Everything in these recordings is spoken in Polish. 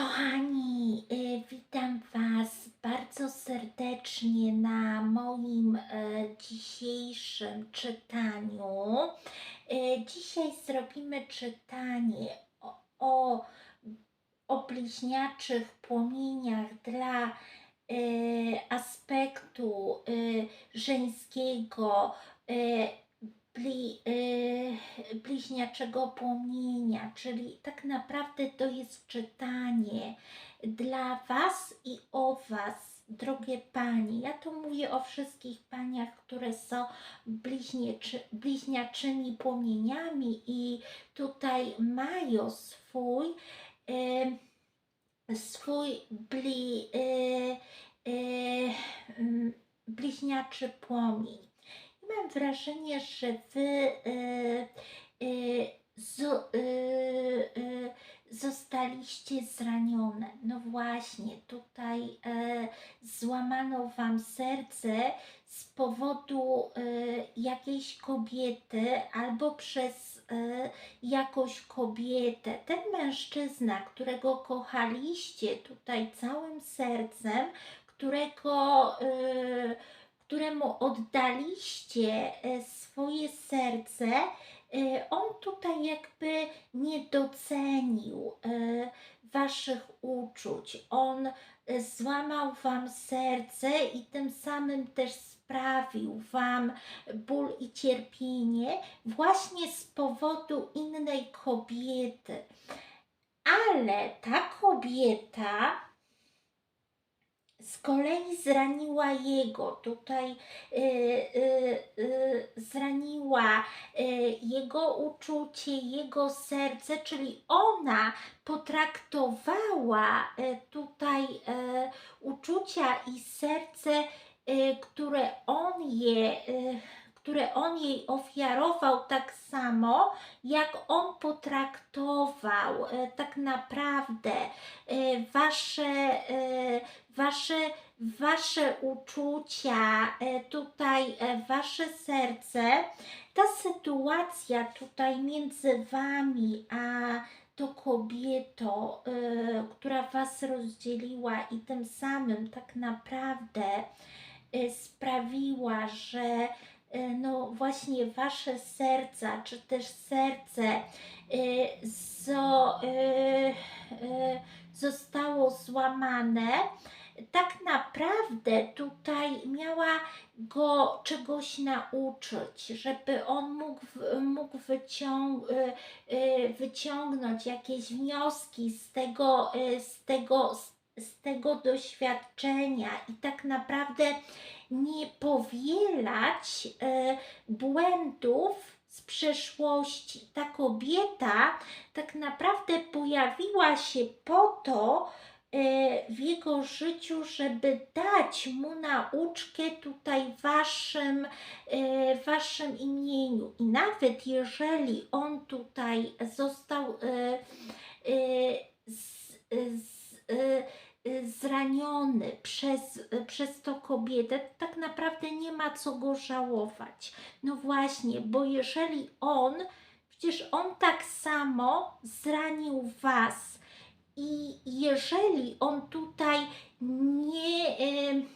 Kochani, y, witam Was bardzo serdecznie na moim e, dzisiejszym czytaniu. E, Dzisiaj zrobimy czytanie o, o, bliźniaczych płomieniach dla aspektu żeńskiego bli, e, bliźniaczego płomienia, czyli tak naprawdę to jest czytanie dla Was i o Was, drogie Panie. Ja tu mówię o wszystkich Paniach, które są bliźnieczy, bliźniaczymi płomieniami i tutaj mają swój e, swój bli, e, mm, bliźniaczy płomień. Mam wrażenie, że Wy e, e, zo, e, zostaliście zranione. No właśnie, tutaj złamano Wam serce z powodu jakiejś kobiety albo przez jakąś kobietę. Ten mężczyzna, którego kochaliście tutaj całym sercem, którego, któremu oddaliście e, swoje serce, e, on tutaj jakby nie docenił e, Waszych uczuć. On złamał Wam serce i tym samym też sprawił Wam ból i cierpienie właśnie z powodu innej kobiety. Ale ta kobieta z kolei zraniła jego, tutaj y, y, y, zraniła y, jego uczucie, jego serce, czyli ona potraktowała y, tutaj y, uczucia i serce, y, które on je, y, które on jej ofiarował tak samo, jak on potraktował y, tak naprawdę y, wasze, y, wasze, wasze uczucia, tutaj wasze serce. Ta sytuacja tutaj między wami a tą kobietą, y, która was rozdzieliła i tym samym tak naprawdę sprawiła, że no właśnie wasze serca, czy też serce y, y, zostało złamane, tak naprawdę tutaj miała go czegoś nauczyć, żeby on mógł, mógł wyciąg, wyciągnąć jakieś wnioski z tego, z tego, z tego doświadczenia. I tak naprawdę nie powielać y, błędów z przeszłości. Ta kobieta tak naprawdę pojawiła się po to, e, w jego życiu, żeby dać mu nauczkę tutaj waszym, e, waszym imieniu. I nawet jeżeli on tutaj został e, e, z, z, e, e, zraniony przez, przez tą kobietę, to tak naprawdę nie ma co go żałować. No właśnie, bo jeżeli on, przecież on tak samo zranił was. I jeżeli on tutaj nie, em,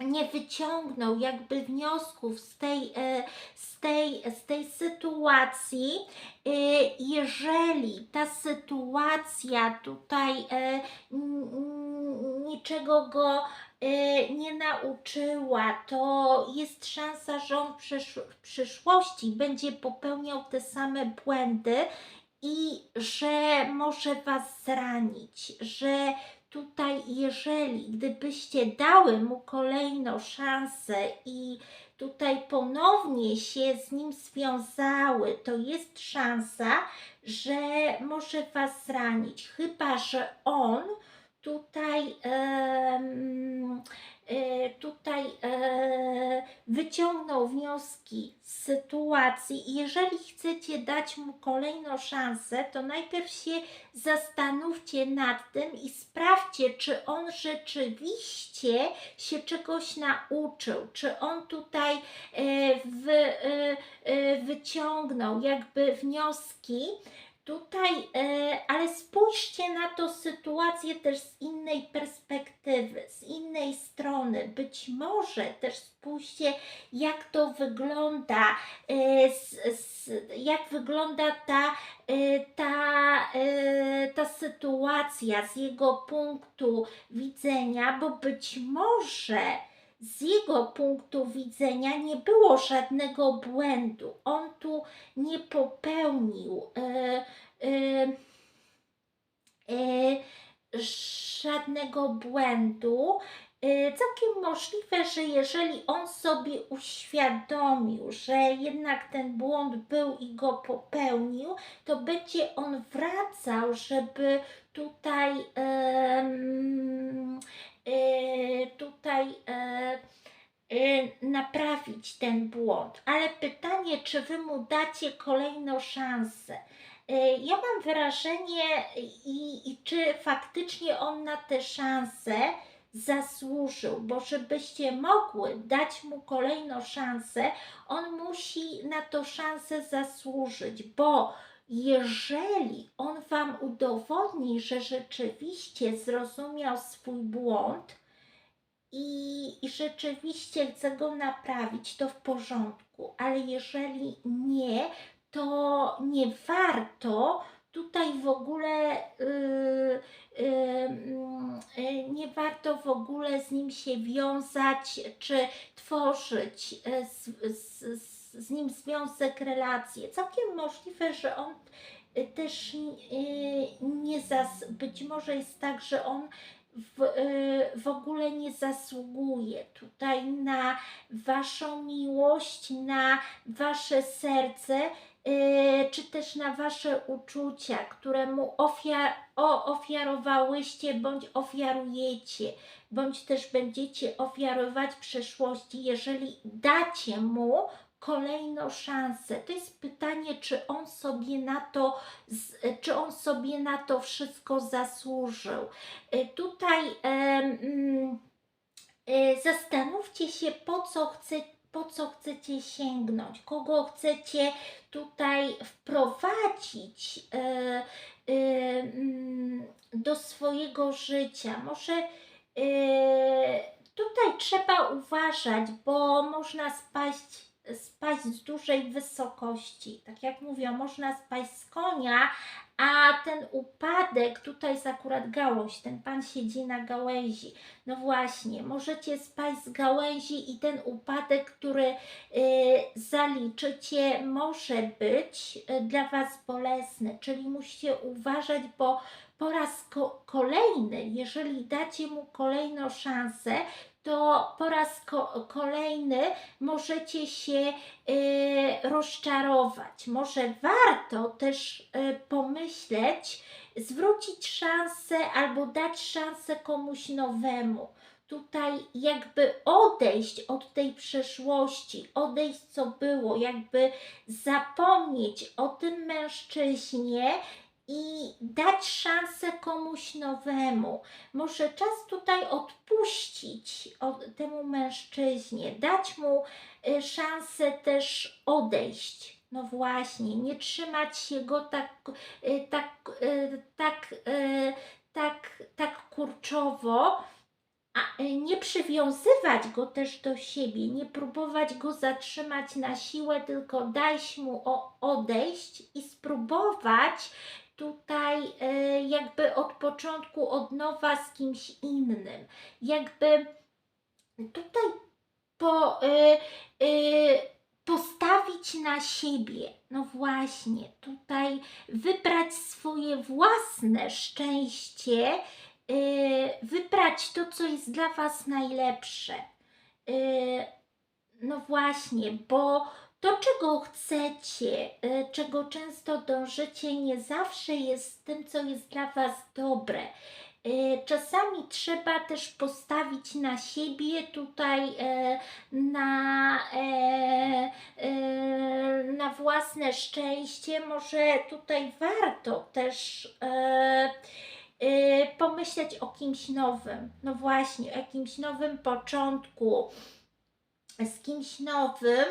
nie wyciągnął jakby wniosków z tej, e, z tej, z tej sytuacji, e, jeżeli ta sytuacja tutaj e, niczego go nie nauczyła, to jest szansa, że on w przyszłości będzie popełniał te same błędy i że może Was zranić, że tutaj, jeżeli gdybyście dały mu kolejną szansę i tutaj ponownie się z nim związały, to jest szansa, że może Was zranić, chyba że on tutaj, tutaj e, wyciągnął wnioski z sytuacji i jeżeli chcecie dać mu kolejną szansę, to najpierw się zastanówcie nad tym i sprawdźcie, czy on rzeczywiście się czegoś nauczył, czy on tutaj e, e, e, wyciągnął jakby wnioski, tutaj, e, to sytuację też z innej perspektywy, z innej strony. Być może też spójrzcie, jak to wygląda, z, jak wygląda ta, e, ta, e, ta sytuacja z jego punktu widzenia, bo być może z jego punktu widzenia nie było żadnego błędu. On tu nie popełnił żadnego błędu. E, Całkiem możliwe, że jeżeli on sobie uświadomił, że jednak ten błąd był i go popełnił, to będzie on wracał, żeby tutaj e, tutaj e, naprawić ten błąd. Ale pytanie, czy wy mu dacie kolejną szansę? E, Ja mam wrażenie, i, i czy faktycznie on na tę szansę zasłużył, bo żebyście mogły dać mu kolejną szansę, on musi na to szansę zasłużyć, bo jeżeli on Wam udowodni, że rzeczywiście zrozumiał swój błąd i, i rzeczywiście chce go naprawić, to w porządku, ale jeżeli nie, to nie warto tutaj w ogóle yy, yy, yy, nie warto w ogóle z nim się wiązać czy tworzyć yy, z, z, z, nim związek, relacje. Całkiem możliwe, że on yy, też yy, nie zas, być może jest tak, że on w, w ogóle nie zasługuje tutaj na Waszą miłość, na Wasze serce, czy też na Wasze uczucia, które mu ofiar, o, ofiarowałyście bądź ofiarujecie, bądź też będziecie ofiarować w przyszłości, jeżeli dacie mu kolejną szansę. To jest pytanie, czy on sobie na to, czy on sobie na to wszystko zasłużył. Y, Tutaj mm, y, zastanówcie się, po co, chce, po co chcecie sięgnąć, kogo chcecie tutaj wprowadzić y, y, mm, do swojego życia. Może y, tutaj trzeba uważać, bo można spaść spaść z dużej wysokości. Tak jak mówią, można spaść z konia, a ten upadek, tutaj jest akurat gałąź, ten pan siedzi na gałęzi. No właśnie, możecie spaść z gałęzi i ten upadek, który y, zaliczycie, może być y, dla Was bolesny, czyli musicie uważać, bo po raz ko- kolejny, jeżeli dacie mu kolejną szansę, to po raz ko- kolejny możecie się y, rozczarować. Może warto też y, pomyśleć, zwrócić szansę albo dać szansę komuś nowemu. Tutaj jakby odejść od tej przeszłości, odejść co było, jakby zapomnieć o tym mężczyźnie i dać szansę komuś nowemu. Może czas tutaj odpuścić od, temu mężczyźnie, dać mu y, szansę też odejść. No właśnie, nie trzymać się go tak, y, tak, y, tak, tak, tak kurczowo, a nie przywiązywać go też do siebie, nie próbować go zatrzymać na siłę, tylko dać mu odejść i spróbować tutaj y, jakby od początku, od nowa z kimś innym. Jakby tutaj po, y, y, postawić na siebie. No właśnie, tutaj wybrać swoje własne szczęście, wybrać to, co jest dla Was najlepsze. No właśnie, bo to, czego chcecie, y, czego często dążycie, nie zawsze jest tym, co jest dla Was dobre. Y, Czasami trzeba też postawić na siebie, tutaj e, na, e, e, na własne szczęście. Może tutaj warto też e, e, pomyśleć o kimś nowym. No właśnie, o jakimś nowym początku z kimś nowym.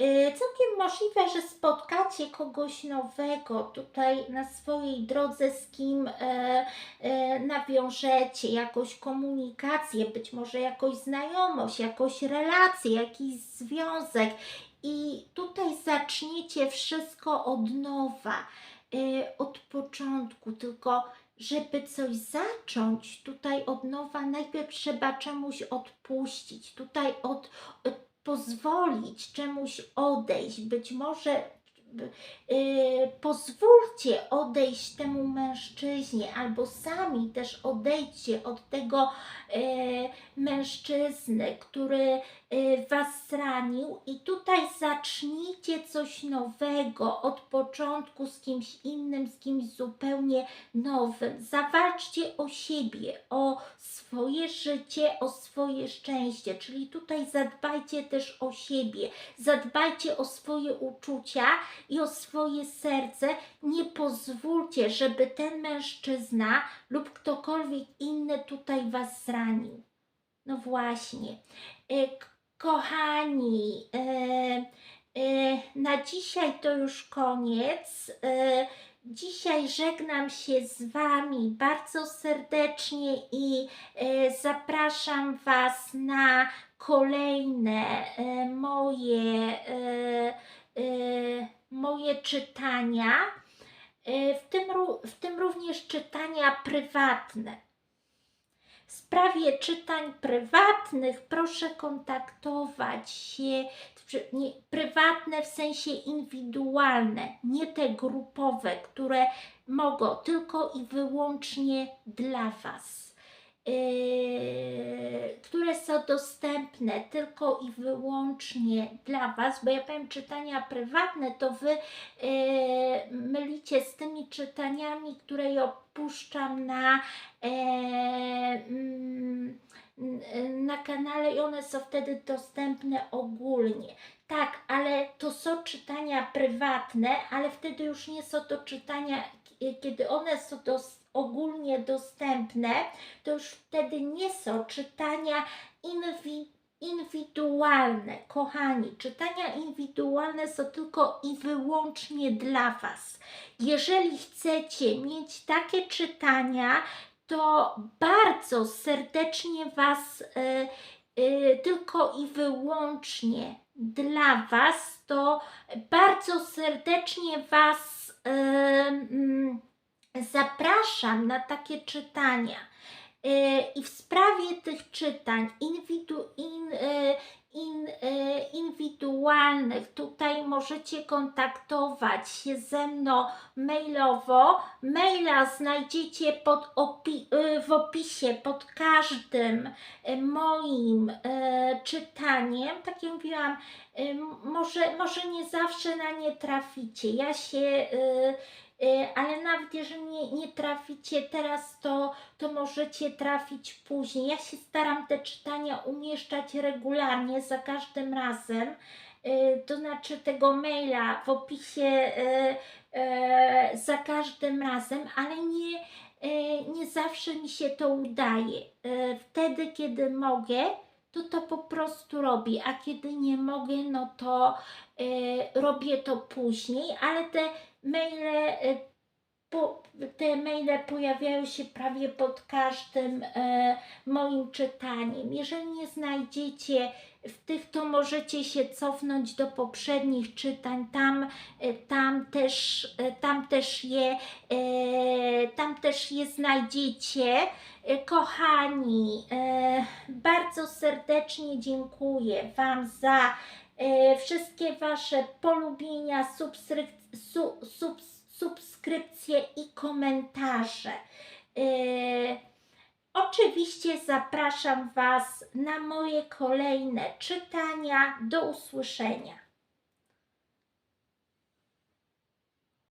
Y, Całkiem możliwe, że spotkacie kogoś nowego tutaj na swojej drodze, z kim e, e, nawiążecie jakąś komunikację, być może jakąś znajomość, jakąś relację, jakiś związek. I tutaj zaczniecie wszystko od nowa, od początku, tylko żeby coś zacząć tutaj od nowa, najpierw trzeba czemuś odpuścić, tutaj od, od pozwolić czemuś odejść. Być może pozwólcie odejść temu mężczyźnie, albo sami też odejdźcie od tego yy, mężczyzny, który yy, was zranił, i tutaj zacznijcie coś nowego od początku z kimś innym, z kimś zupełnie nowym. Zawalczcie o siebie, o swoje życie, o swoje szczęście, czyli tutaj zadbajcie też o siebie, zadbajcie o swoje uczucia i o swoje serce. Nie pozwólcie, żeby ten mężczyzna lub ktokolwiek inny tutaj was zranił. No właśnie. E, Kochani, e, e, na dzisiaj to już koniec. Dzisiaj żegnam się z Wami bardzo serdecznie i zapraszam Was na kolejne moje, moje czytania, e, w tym, w tym również czytania prywatne. W sprawie czytań prywatnych proszę kontaktować się, nie, prywatne w sensie indywidualne, nie te grupowe, które mogą tylko i wyłącznie dla Was. Yy, które są dostępne tylko i wyłącznie dla Was, bo ja powiem czytania prywatne, to Wy yy, mylicie z tymi czytaniami, które ja opuszczam na, e, mm, na kanale i one są wtedy dostępne ogólnie. Tak, ale to są czytania prywatne, ale wtedy już nie są to czytania, kiedy one są dos- ogólnie dostępne, to już wtedy nie są czytania inwi- indywidualne. Kochani, czytania indywidualne są tylko i wyłącznie dla Was. Jeżeli chcecie mieć takie czytania, to bardzo serdecznie Was y, y, tylko i wyłącznie dla Was, to bardzo serdecznie Was zapraszam na takie czytania. Y, I w sprawie tych czytań inwidu, in, y, in, y, indywidualnych tutaj możecie kontaktować się ze mną mailowo. Maila znajdziecie pod opi- y, w opisie pod każdym y, moim czytaniem. Tak jak mówiłam, może, może nie zawsze na nie traficie. Ja się, ale nawet jeżeli nie, nie traficie teraz, to, to możecie trafić później. Ja się staram te czytania umieszczać regularnie, za każdym razem. Y, To znaczy tego maila w opisie y, y, za każdym razem, ale nie, y, nie zawsze mi się to udaje. Y, Wtedy, kiedy mogę, to to po prostu robię, a kiedy nie mogę, no to y, robię to później, ale te maile, y, te maile pojawiają się prawie pod każdym e, moim czytaniem. Jeżeli nie znajdziecie w tych, to możecie się cofnąć do poprzednich czytań. Tam, e, tam, też, e, tam, też, je, e, tam też je znajdziecie. E, Kochani, e, bardzo serdecznie dziękuję Wam za e, wszystkie Wasze polubienia, subskryp- su, subs, subskrypcje i komentarze. E, Oczywiście zapraszam Was na moje kolejne czytania. Do usłyszenia.